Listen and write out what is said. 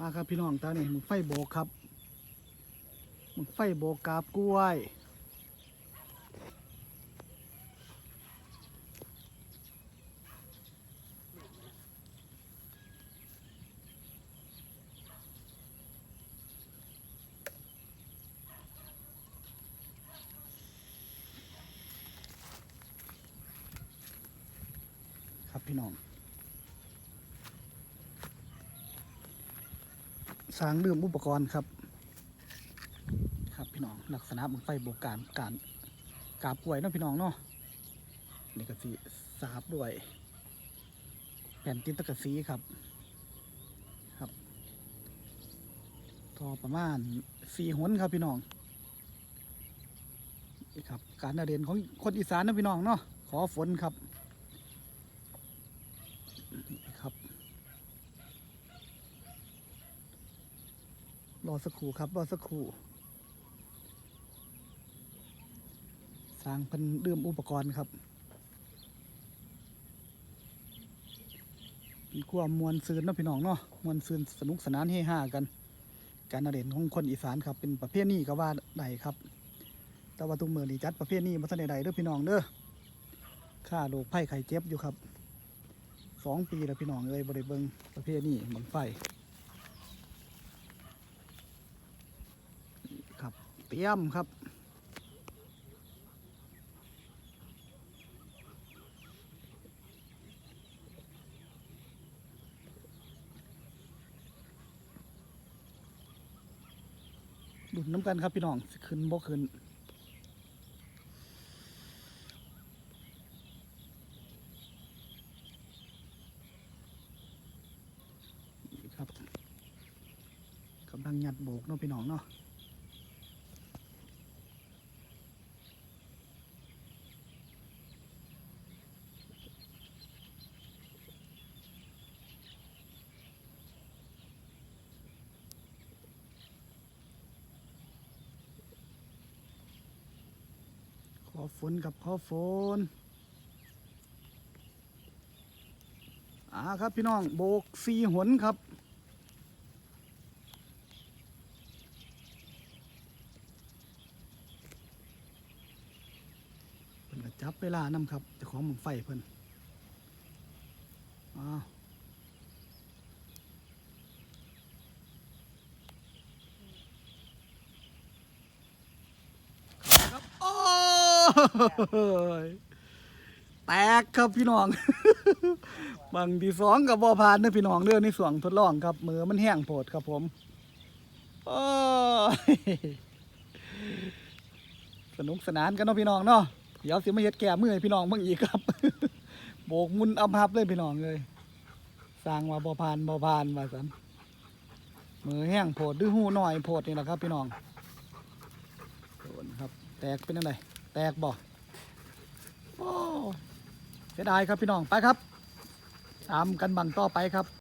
มาครับพี่น้องตานี่มึงไฟโบกครับมึงไฟโบกกาบกล้วยครับพี่น้อง สร้างดื่มอุปกรณ์ครับ ครับพี่น้องลักษณะมึงไฟโบกการการกาบป่วยเนาะพี่น้องเนาะนี่ก็สีสาบด้วย แผ่นตินตะกะสีครับ ครับทอประมาณสี่หนครับพี่น้องนี่ครับ การนาเด่นของคนอีสานนะพี่น้องเนาะขอฝนครับนี่ครับ รอสักครู่ครับรอสักครู่สร้างเป็นดื่มอุปกรณ์ครับมีความมวลซืนนะพี่น้องเนาะมวลซืนสนุกสนานเฮฮากัน การนเด่นของคนอีสานครับเป็นประเภทนี้ก็ว่าใดครับ แต่ว่าตุ้มมือนี่จัดประเภทนี้มาทันใดเด้อพี่น้องเด้อค่าโรคไข้ไข้เจ็บอยู่ครับสองปีแล้วพี่น้องเลยบริเบิงประเภทนี้บังไฟ ครับ เตรียมครับ ดุนน้ำกันครับพี่น้องขึ้นบ่ขึ้นนี่ครับกำลังยัดโบกเนาะพี่น้องเนาะ ฝนกับขอฝนอ่าครับพี่น้องโบกสีหนครับ เพิ่นก็จับเวลานำครับเจ้าของหมึงไฟเพิ่นอ้าวครับโอ้ ยแตกครับพี่น้อง บางที่สองกับบอพานเด้อพี่น้องเด้อในส่วงทดลองครับมือมันแห้งโผดครับผมโอ้ยสนุกสนานกันเนาะพี่น้องเนาะเดี๋ยวสิมาเฮ็ดแก้มือให้พี่น้องเบิ่งอีกครับ โบกมุนอัมพับเลยพี่น้องเลย สร้างว่าบ่อพานบ่อพานว่าสันมือแห้งโผดดื้อหูหน่อยโผดนี่แหละครับ พี่น้องโดนครับ แตกเป็นอะไรแตกบ่โอ้เสียดายครับพี่น้องไปครับ ตามกันบังต่อไปครับ